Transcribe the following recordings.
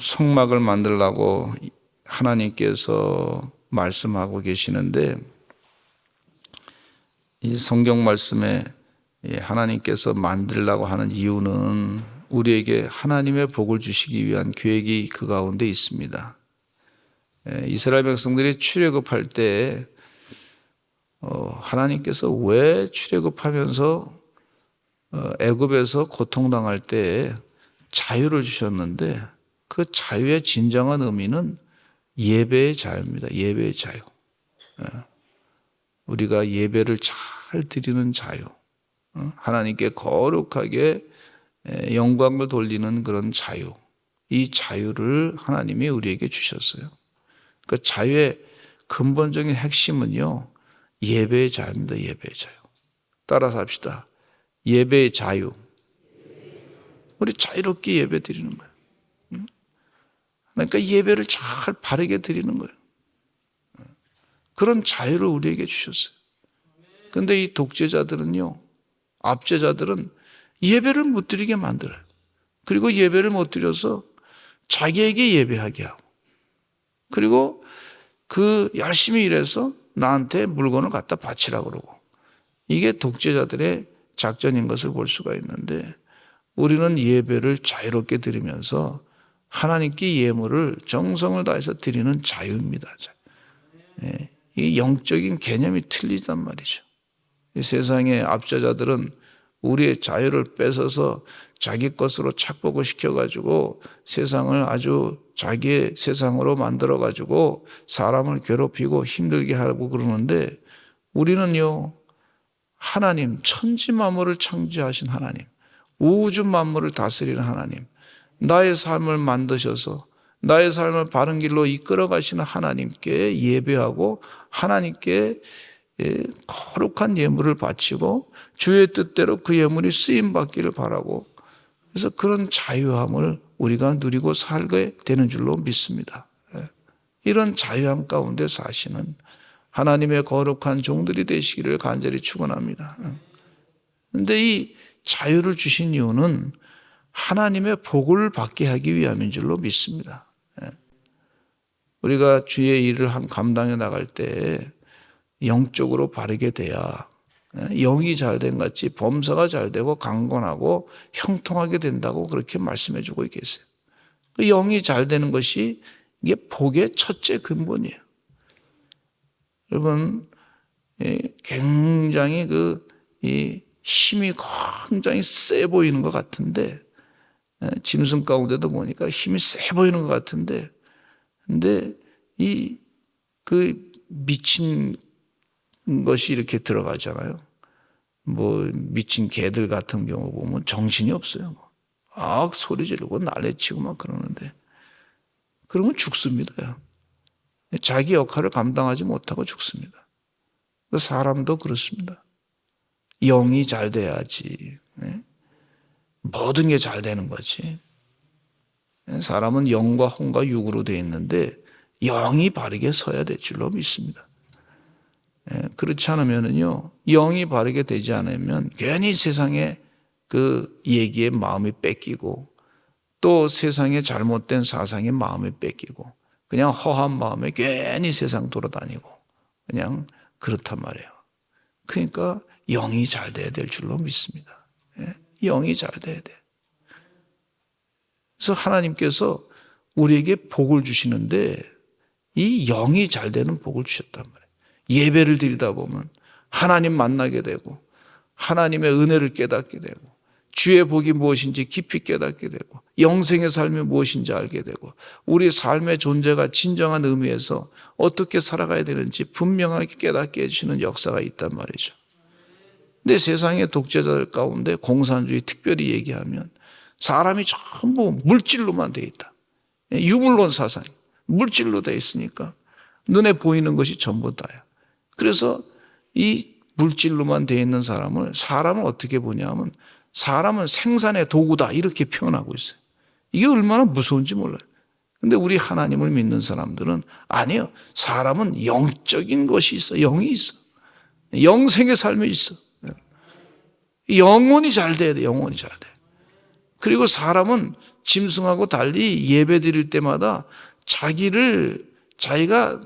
성막을 만들라고 하나님께서 말씀하고 계시는데 이 성경 말씀에 예, 하나님께서 만들라고 하는 이유는 우리에게 하나님의 복을 주시기 위한 계획이 그 가운데 있습니다. 예, 이스라엘 백성들이 출애굽할 때 어, 하나님께서 왜 출애굽하면서 어, 애굽에서 고통당할 때 자유를 주셨는데 그 자유의 진정한 의미는 예배의 자유입니다. 예배의 자유. 예. 우리가 예배를 잘 드리는 자유. 어? 하나님께 거룩하게 예, 영광을 돌리는 그런 자유. 이 자유를 하나님이 우리에게 주셨어요. 그 자유의 근본적인 핵심은요, 예배의 자유입니다. 예배의 자유. 따라서 합시다. 예배의 자유. 우리 자유롭게 예배 드리는 거예요. 응? 그러니까 예배를 잘 바르게 드리는 거예요. 그런 자유를 우리에게 주셨어요. 근데 이 독재자들은요, 압제자들은 예배를 못 드리게 만들어요. 그리고 예배를 못 드려서 자기에게 예배하게 하고, 그리고 그 열심히 일해서 나한테 물건을 갖다 바치라 그러고, 이게 독재자들의 작전인 것을 볼 수가 있는데, 우리는 예배를 자유롭게 드리면서 하나님께 예물을 정성을 다해서 드리는 자유입니다. 예, 이 영적인 개념이 틀리단 말이죠. 이 세상의 압제자들은 우리의 자유를 뺏어서 자기 것으로 착복을 시켜가지고 세상을 아주 자기의 세상으로 만들어가지고 사람을 괴롭히고 힘들게 하고 그러는데 우리는요, 하나님, 천지 만물을 창조하신 하나님, 우주 만물을 다스리는 하나님, 나의 삶을 만드셔서 나의 삶을 바른 길로 이끌어 가시는 하나님께 예배하고 하나님께 예, 거룩한 예물을 바치고 주의 뜻대로 그 예물이 쓰임 받기를 바라고 그래서 그런 자유함을 우리가 누리고 살게 되는 줄로 믿습니다. 예. 이런 자유함 가운데 사시는 하나님의 거룩한 종들이 되시기를 간절히 축원합니다. 그런데 예. 이 자유를 주신 이유는 하나님의 복을 받게 하기 위함인 줄로 믿습니다. 우리가 주의 일을 한 감당해 나갈 때 영적으로 바르게 돼야 영이 잘된 같이 범사가 잘 되고 강건하고 형통하게 된다고 그렇게 말씀해 주고 계세요. 그 영이 잘 되는 것이 이게 복의 첫째 근본이에요. 여러분, 굉장히 그, 이 힘이 굉장히 세 보이는 것 같은데, 짐승 가운데도 보니까 힘이 세 보이는 것 같은데, 근데 이 그 미친 것이 이렇게 들어가잖아요. 뭐 미친 개들 같은 경우 보면 정신이 없어요. 막 소리 지르고 난리치고 막 그러는데 그러면 죽습니다. 자기 역할을 감당하지 못하고 죽습니다. 그 사람도 그렇습니다. 영이 잘 돼야지. 네? 모든 게 잘 되는 거지. 사람은 영과 혼과 육으로 되어 있는데 영이 바르게 서야 될 줄로 믿습니다. 예, 그렇지 않으면요, 영이 바르게 되지 않으면 괜히 세상에 그 얘기에 마음이 뺏기고 또 세상에 잘못된 사상에 마음이 뺏기고 그냥 허한 마음에 괜히 세상 돌아다니고 그냥 그렇단 말이에요. 그러니까 영이 잘 돼야 될 줄로 믿습니다. 예, 영이 잘 돼야 돼. 그래서 하나님께서 우리에게 복을 주시는데 이 영이 잘 되는 복을 주셨단 말이에요. 예배를 드리다 보면 하나님 만나게 되고 하나님의 은혜를 깨닫게 되고 주의 복이 무엇인지 깊이 깨닫게 되고 영생의 삶이 무엇인지 알게 되고 우리 삶의 존재가 진정한 의미에서 어떻게 살아가야 되는지 분명하게 깨닫게 해주시는 역사가 있단 말이죠. 근데 세상의 독재자들 가운데 공산주의 특별히 얘기하면 사람이 전부 물질로만 돼 있다. 유물론 사상, 물질로 돼 있으니까 눈에 보이는 것이 전부 다야. 그래서 이 물질로만 돼 있는 사람을 사람을 어떻게 보냐면 사람은 생산의 도구다 이렇게 표현하고 있어요. 이게 얼마나 무서운지 몰라요. 근데 우리 하나님을 믿는 사람들은 아니요. 사람은 영적인 것이 있어. 영이 있어. 영생의 삶이 있어. 영혼이 잘 돼야 돼. 영혼이 잘 돼. 그리고 사람은 짐승하고 달리 예배 드릴 때마다 자기를 자기가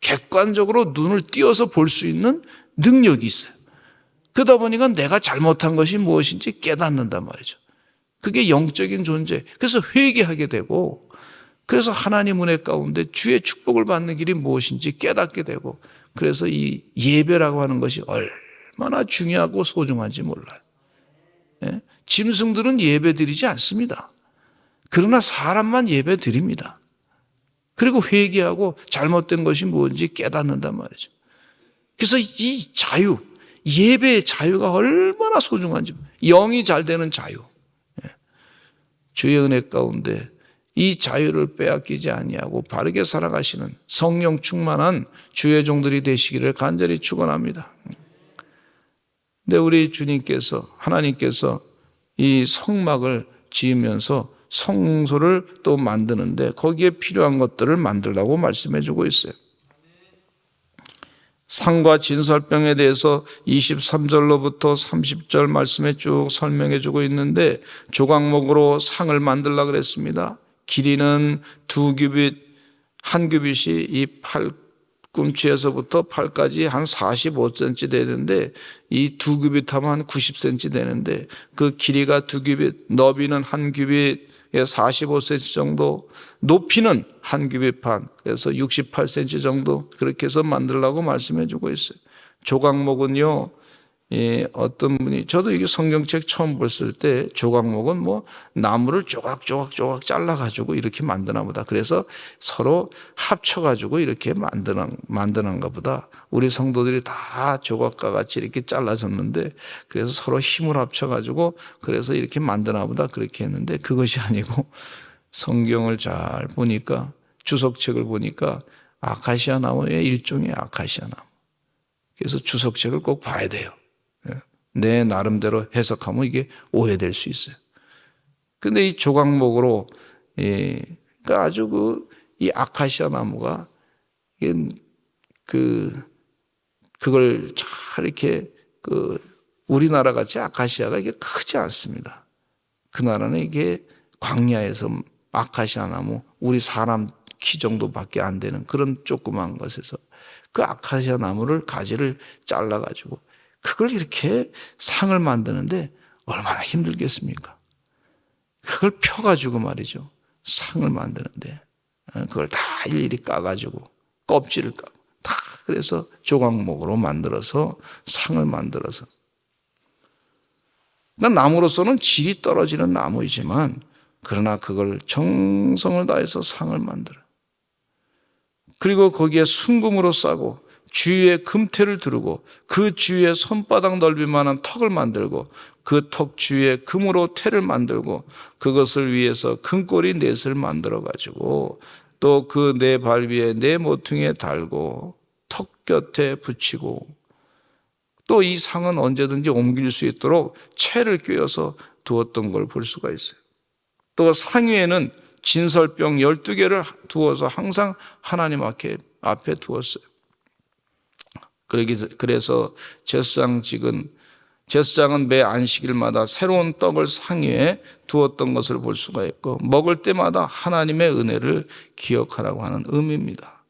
객관적으로 눈을 띄어서 볼 수 있는 능력이 있어요. 그러다 보니까 내가 잘못한 것이 무엇인지 깨닫는단 말이죠. 그게 영적인 존재. 그래서 회개하게 되고, 그래서 하나님 은혜 가운데 주의 축복을 받는 길이 무엇인지 깨닫게 되고, 그래서 이 예배라고 하는 것이 얼마나 중요하고 소중한지 몰라요. 예? 짐승들은 예배 드리지 않습니다. 그러나 사람만 예배 드립니다. 그리고 회개하고 잘못된 것이 무엇인지 깨닫는단 말이죠. 그래서 이 자유, 예배의 자유가 얼마나 소중한지, 영이 잘 되는 자유. 예. 주의 은혜 가운데 이 자유를 빼앗기지 아니하고 바르게 살아가시는 성령 충만한 주의 종들이 되시기를 간절히 축원합니다. 근데 우리 주님께서 하나님께서 이 성막을 지으면서 성소를 또 만드는데 거기에 필요한 것들을 만들라고 말씀해 주고 있어요. 상과 진설병에 대해서 23절로부터 30절 말씀에 쭉 설명해 주고 있는데 조각목으로 상을 만들라 그랬습니다. 길이는 두 규빗, 한 규빗이 이팔 꿈치에서부터 팔까지 한 45cm 되는데 이 두 규빗 하면 한 90cm 되는데 그 길이가 두 규빗, 너비는 한 규빗, 45cm 정도, 높이는 한 규빗 반, 그래서 68cm 정도 그렇게 해서 만들라고 말씀해 주고 있어요. 조각목은요, 예, 어떤 분이 저도 이게 성경책 처음 봤을 때 조각목은 뭐 나무를 조각조각조각 잘라 가지고 이렇게 만드나 보다. 그래서 서로 합쳐 가지고 이렇게 만드는 만드는가 보다. 우리 성도들이 다 조각과 같이 이렇게 잘라졌는데 그래서 서로 힘을 합쳐 가지고 그래서 이렇게 만드나 보다 그렇게 했는데 그것이 아니고 성경을 잘 보니까 주석책을 보니까 아카시아 나무의 일종의 아카시아 나무. 그래서 주석책을 꼭 봐야 돼요. 내 나름대로 해석하면 이게 오해될 수 있어요. 근데 이 조각목으로, 예, 그러니까 아주 그, 이 아카시아 나무가, 그, 그걸 잘 이렇게 그, 우리나라 같이 아카시아가 이게 크지 않습니다. 그 나라는 이게 광야에서 아카시아 나무, 우리 사람 키 정도밖에 안 되는 그런 조그만 것에서 그 아카시아 나무를 가지를 잘라 가지고 그걸 이렇게 상을 만드는데 얼마나 힘들겠습니까? 그걸 펴가지고 말이죠. 상을 만드는데 어, 그걸 다 일일이 까가지고 껍질을 까고 다 그래서 조각목으로 만들어서 상을 만들어서 나무로서는 질이 떨어지는 나무이지만 그러나 그걸 정성을 다해서 상을 만들어. 그리고 거기에 순금으로 싸고 주위에 금태를 두르고 그 주위에 손바닥 넓이만한 턱을 만들고 그 턱 주위에 금으로 태를 만들고 그것을 위해서 금꼬리 넷을 만들어 가지고 또 그 네 발 위에 네 모퉁이에 달고 턱 곁에 붙이고 또 이 상은 언제든지 옮길 수 있도록 채를 꿰어서 두었던 걸 볼 수가 있어요. 또 상위에는 진설병 12개를 두어서 항상 하나님 앞에, 앞에 두었어요. 그래서 제사장직은 제사장은 매 안식일마다 새로운 떡을 상위에 두었던 것을 볼 수가 있고 먹을 때마다 하나님의 은혜를 기억하라고 하는 의미입니다.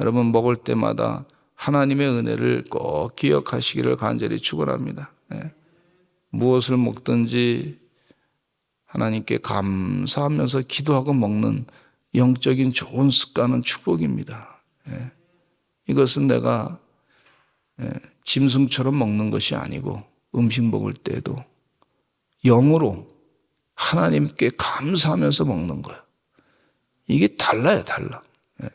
여러분 먹을 때마다 하나님의 은혜를 꼭 기억하시기를 간절히 축원합니다. 네. 무엇을 먹든지 하나님께 감사하면서 기도하고 먹는 영적인 좋은 습관은 축복입니다. 네. 이것은 내가 예, 짐승처럼 먹는 것이 아니고 음식 먹을 때도 영으로 하나님께 감사하면서 먹는 거예요. 이게 달라요, 달라. 예.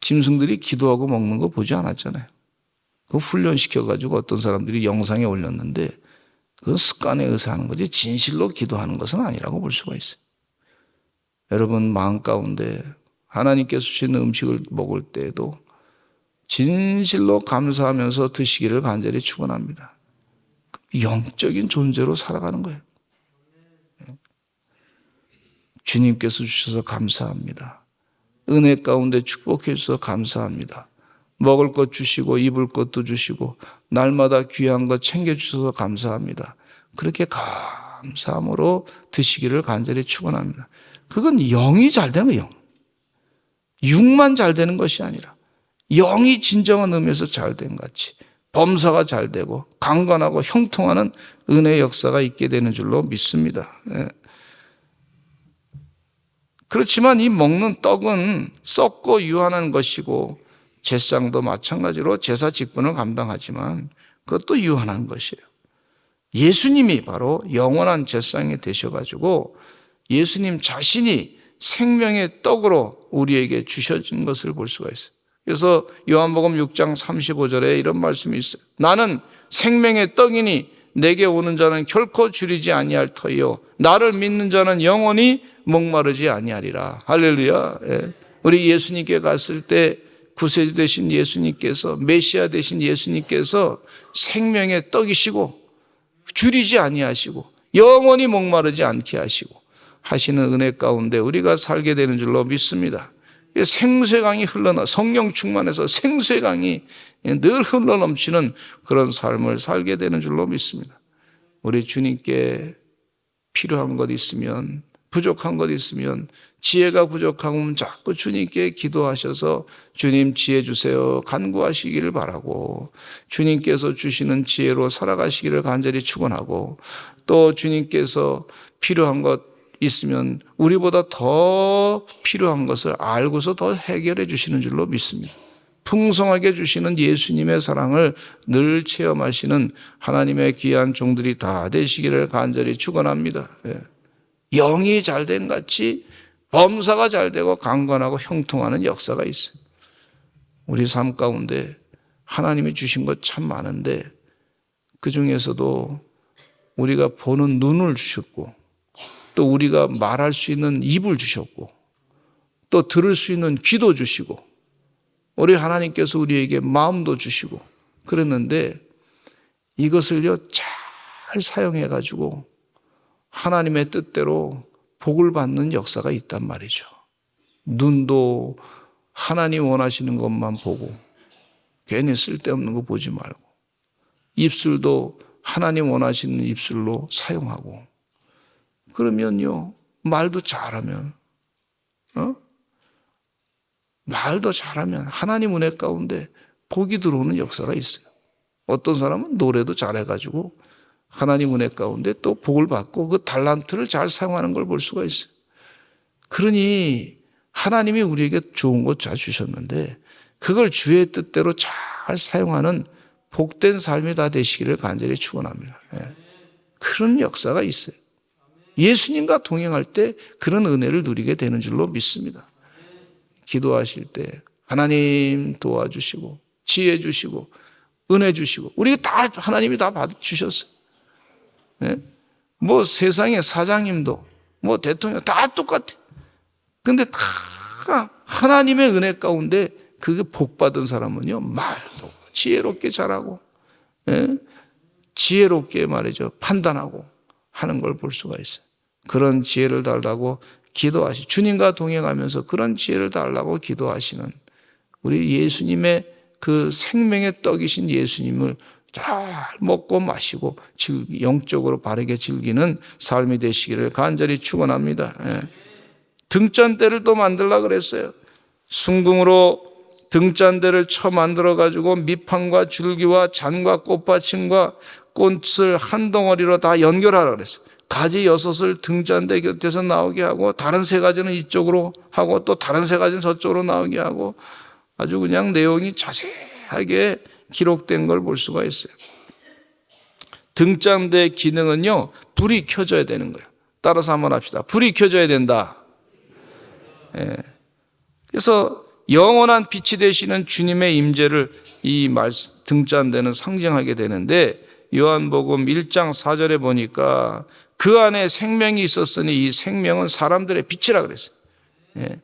짐승들이 기도하고 먹는 거 보지 않았잖아요. 그 훈련시켜가지고 어떤 사람들이 영상에 올렸는데 그건 습관에 의해서 하는 거지 진실로 기도하는 것은 아니라고 볼 수가 있어요. 여러분 마음 가운데 하나님께서 주신 음식을 먹을 때에도 진실로 감사하면서 드시기를 간절히 축원합니다. 영적인 존재로 살아가는 거예요. 주님께서 주셔서 감사합니다. 은혜 가운데 축복해 주셔서 감사합니다. 먹을 것 주시고 입을 것도 주시고 날마다 귀한 것 챙겨 주셔서 감사합니다. 그렇게 감사함으로 드시기를 간절히 축원합니다. 그건 영이 잘 되는 영. 육만 잘 되는 것이 아니라 영이 진정한 의미에서 잘된 같이 범사가 잘 되고 강건하고 형통하는 은혜 역사가 있게 되는 줄로 믿습니다. 예. 그렇지만 이 먹는 떡은 썩고 유한한 것이고 제상도 마찬가지로 제사 직분을 감당하지만 그것도 유한한 것이에요. 예수님이 바로 영원한 제상이 되셔가지고 예수님 자신이 생명의 떡으로 우리에게 주셔진 것을 볼 수가 있어요. 그래서 요한복음 6장 35절에 이런 말씀이 있어요. 나는 생명의 떡이니 내게 오는 자는 결코 줄이지 아니할 터이요 나를 믿는 자는 영원히 목마르지 아니하리라. 할렐루야. 예. 우리 예수님께 갔을 때 구세주 되신 예수님께서 메시아 되신 예수님께서 생명의 떡이시고 줄이지 아니하시고 영원히 목마르지 않게 하시고 하시는 은혜 가운데 우리가 살게 되는 줄로 믿습니다. 생수강이 흘러나 성령 충만해서 생수강이 늘 흘러넘치는 그런 삶을 살게 되는 줄로 믿습니다. 우리 주님께 필요한 것 있으면 부족한 것 있으면 지혜가 부족하면 자꾸 주님께 기도하셔서 주님 지혜 주세요 간구하시기를 바라고 주님께서 주시는 지혜로 살아가시기를 간절히 축원하고 또 주님께서 필요한 것 있으면 우리보다 더 필요한 것을 알고서 더 해결해 주시는 줄로 믿습니다. 풍성하게 주시는 예수님의 사랑을 늘 체험하시는 하나님의 귀한 종들이 다 되시기를 간절히 축원합니다. 예. 영이 잘 된 같이 범사가 잘 되고 강건하고 형통하는 역사가 있어요. 우리 삶 가운데 하나님이 주신 것 참 많은데 그 중에서도 우리가 보는 눈을 주셨고 또 우리가 말할 수 있는 입을 주셨고 또 들을 수 있는 귀도 주시고 우리 하나님께서 우리에게 마음도 주시고 그랬는데 이것을요 잘 사용해 가지고 하나님의 뜻대로 복을 받는 역사가 있단 말이죠. 눈도 하나님 원하시는 것만 보고 괜히 쓸데없는 거 보지 말고 입술도 하나님 원하시는 입술로 사용하고 그러면요 말도 잘하면 어? 말도 잘하면 하나님 은혜 가운데 복이 들어오는 역사가 있어요. 어떤 사람은 노래도 잘해가지고 하나님 은혜 가운데 또 복을 받고 그 달란트를 잘 사용하는 걸 볼 수가 있어요. 그러니 하나님이 우리에게 좋은 것 잘 주셨는데 그걸 주의 뜻대로 잘 사용하는 복된 삶이 다 되시기를 간절히 축원합니다. 예. 그런 역사가 있어요. 예수님과 동행할 때 그런 은혜를 누리게 되는 줄로 믿습니다. 기도하실 때 하나님 도와주시고 지혜 주시고 은혜 주시고 우리 다 하나님이 다 받아 주셨어요. 네? 뭐 세상의 사장님도 뭐 대통령 다 똑같아. 근데 다 하나님의 은혜 가운데 그게 복 받은 사람은요 말도 지혜롭게 잘하고 예? 지혜롭게 말이죠 판단하고 하는 걸 볼 수가 있어요. 그런 지혜를 달라고 기도하시 주님과 동행하면서 그런 지혜를 달라고 기도하시는 우리 예수님의 그 생명의 떡이신 예수님을 잘 먹고 마시고 영적으로 바르게 즐기는 삶이 되시기를 간절히 축원합니다. 예. 등잔대를 또 만들라 그랬어요. 순궁으로 등잔대를 쳐 만들어 가지고 밑판과 줄기와 잔과 꽃받침과 꽃을 한 덩어리로 다 연결하라 그랬어요. 가지 여섯을 등잔대 곁에서 나오게 하고 다른 세 가지는 이쪽으로 하고 또 다른 세 가지는 저쪽으로 나오게 하고 아주 그냥 내용이 자세하게 기록된 걸 볼 수가 있어요. 등잔대 기능은요, 불이 켜져야 되는 거예요. 따라서 한번 합시다. 불이 켜져야 된다. 예. 그래서 영원한 빛이 되시는 주님의 임재를 이 등잔대는 상징하게 되는데 요한복음 1장 4절에 보니까 그 안에 생명이 있었으니 이 생명은 사람들의 빛이라 그랬어요. 예.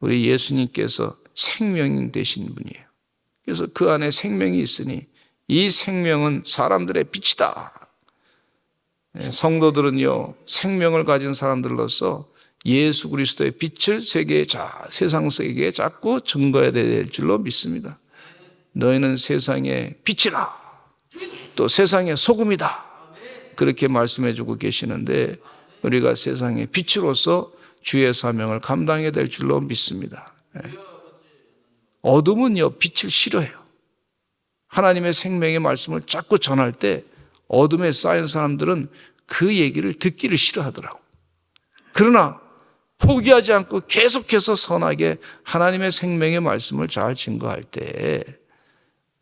우리 예수님께서 생명 되신 분이에요. 그래서 그 안에 생명이 있으니 이 생명은 사람들의 빛이다. 예, 성도들은요, 생명을 가진 사람들로서 예수 그리스도의 빛을 세계 자, 세상 세계에 자꾸 증거해야 될 줄로 믿습니다. 너희는 세상의 빛이라. 또 세상의 소금이다. 그렇게 말씀해 주고 계시는데 우리가 세상의 빛으로서 주의 사명을 감당해야 될 줄로 믿습니다. 예. 어둠은요, 빛을 싫어해요. 하나님의 생명의 말씀을 자꾸 전할 때 어둠에 쌓인 사람들은 그 얘기를 듣기를 싫어하더라고. 그러나 포기하지 않고 계속해서 선하게 하나님의 생명의 말씀을 잘 증거할 때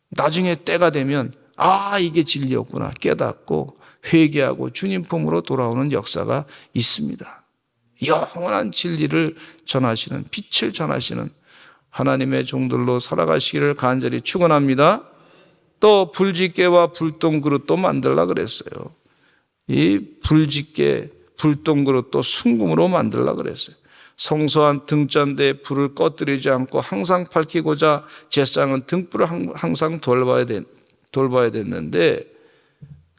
나중에 때가 되면 아, 이게 진리였구나 깨닫고 회개하고 주님 품으로 돌아오는 역사가 있습니다. 영원한 진리를 전하시는 빛을 전하시는 하나님의 종들로 살아가시기를 간절히 축원합니다. 또 불집게와 불똥 그릇도 만들라 그랬어요. 이 불집게 불똥 그릇도 순금으로 만들라 그랬어요. 성소한 등잔대에 불을 꺼뜨리지 않고 항상 밝히고자 제상은 등불을 항상 돌봐야 된, 돌봐야 됐는데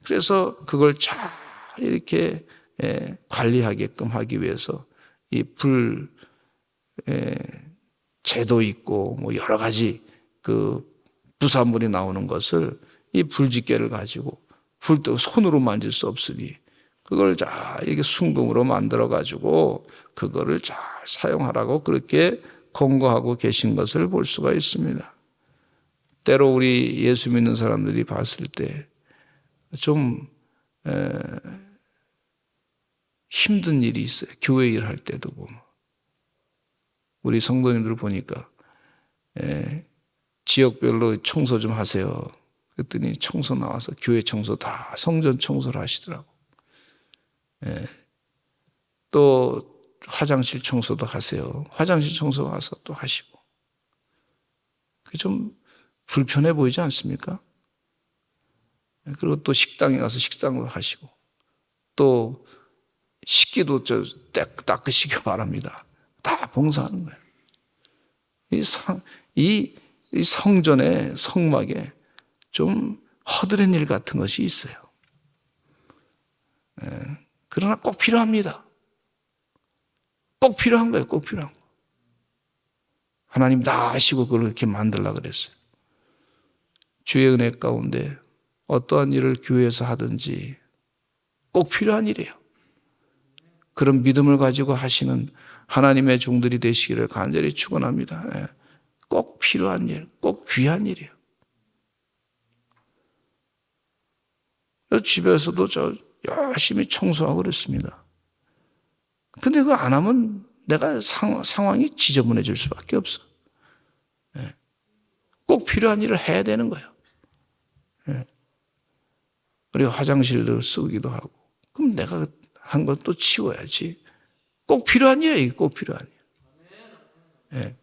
그래서 그걸 잘 이렇게 예, 관리하게끔 하기 위해서 이불 제도 있고 뭐 여러 가지 그 부산물이 나오는 것을 이 불집게를 가지고 불도 손으로 만질 수 없으니 그걸 잘 이게 순금으로 만들어 가지고 그거를 잘 사용하라고 그렇게 권고하고 계신 것을 볼 수가 있습니다. 때로 우리 예수 믿는 사람들이 봤을 때좀 힘든 일이 있어요. 교회 일할 때도 보면. 우리 성도님들 보니까 에, 지역별로 청소 좀 하세요. 그랬더니 청소 나와서 교회 청소 다 성전 청소를 하시더라고. 예. 또 화장실 청소도 하세요. 화장실 청소 와서 또 하시고. 그게 좀 불편해 보이지 않습니까? 예, 그리고 또 식당에 가서 식당도 하시고. 또 식기도 저 닦으시기 바랍니다. 다 봉사하는 거예요. 이 성, 이, 이 성전의 성막에 좀 허드렛 일 같은 것이 있어요. 예, 그러나 꼭 필요합니다. 꼭 필요한 거예요. 꼭 필요한 거. 하나님 다 아시고 그걸 이렇게 만들라 그랬어요. 주의 은혜 가운데 어떠한 일을 교회에서 하든지 꼭 필요한 일이에요. 그런 믿음을 가지고 하시는 하나님의 종들이 되시기를 간절히 축원합니다. 예. 꼭 필요한 일, 꼭 귀한 일이에요. 집에서도 저 열심히 청소하고 그랬습니다. 근데 그거 안 하면 내가 상, 상황이 지저분해질 수밖에 없어. 예. 꼭 필요한 일을 해야 되는 거예요. 예. 우리가 화장실도 쓰기도 하고. 그럼 내가 한 것도 치워야지. 꼭 필요한 일이에요. 꼭 필요한 일. 예.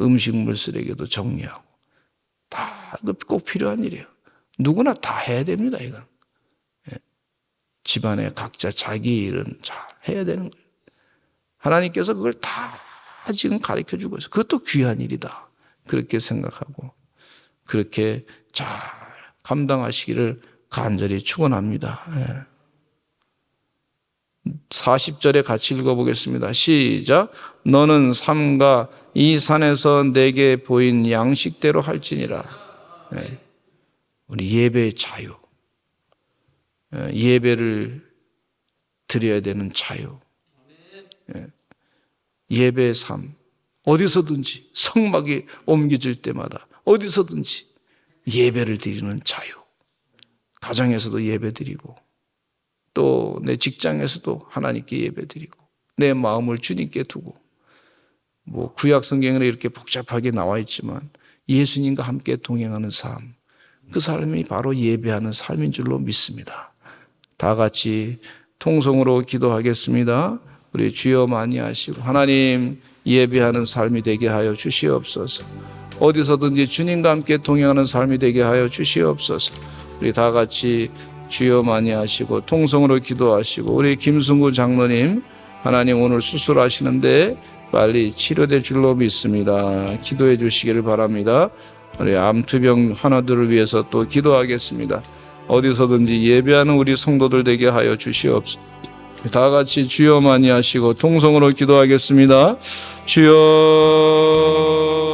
음식물 쓰레기도 정리하고. 다 꼭 필요한 일이에요. 누구나 다 해야 됩니다, 이건. 예. 집안에 각자 자기 일은 잘 해야 되는 거예요. 하나님께서 그걸 다 지금 가르쳐 주고 있어요. 그것도 귀한 일이다. 그렇게 생각하고, 그렇게 잘 감당하시기를 간절히 축원합니다. 예. 40절에 같이 읽어보겠습니다. 시작. 너는 삼가 이 산에서 내게 보인 양식대로 할지니라. 네. 우리 예배의 자유. 예, 예배를 드려야 되는 자유. 예. 예배의 삶. 어디서든지 성막이 옮겨질 때마다 어디서든지 예배를 드리는 자유. 가정에서도 예배 드리고 또 내 직장에서도 하나님께 예배드리고 내 마음을 주님께 두고 뭐 구약 성경에 이렇게 복잡하게 나와 있지만 예수님과 함께 동행하는 삶, 그 삶이 바로 예배하는 삶인 줄로 믿습니다. 다 같이 통성으로 기도하겠습니다. 우리 주여 많이 하시고 하나님 예배하는 삶이 되게 하여 주시옵소서. 어디서든지 주님과 함께 동행하는 삶이 되게 하여 주시옵소서. 우리 다 같이 주여 많이 하시고 통성으로 기도하시고 우리 김승구 장로님 하나님 오늘 수술하시는데 빨리 치료될 줄로 믿습니다. 기도해 주시기를 바랍니다. 우리 암투병 환우들을 위해서 또 기도하겠습니다. 어디서든지 예배하는 우리 성도들 되게 하여 주시옵소서. 다 같이 주여 많이 하시고 통성으로 기도하겠습니다. 주여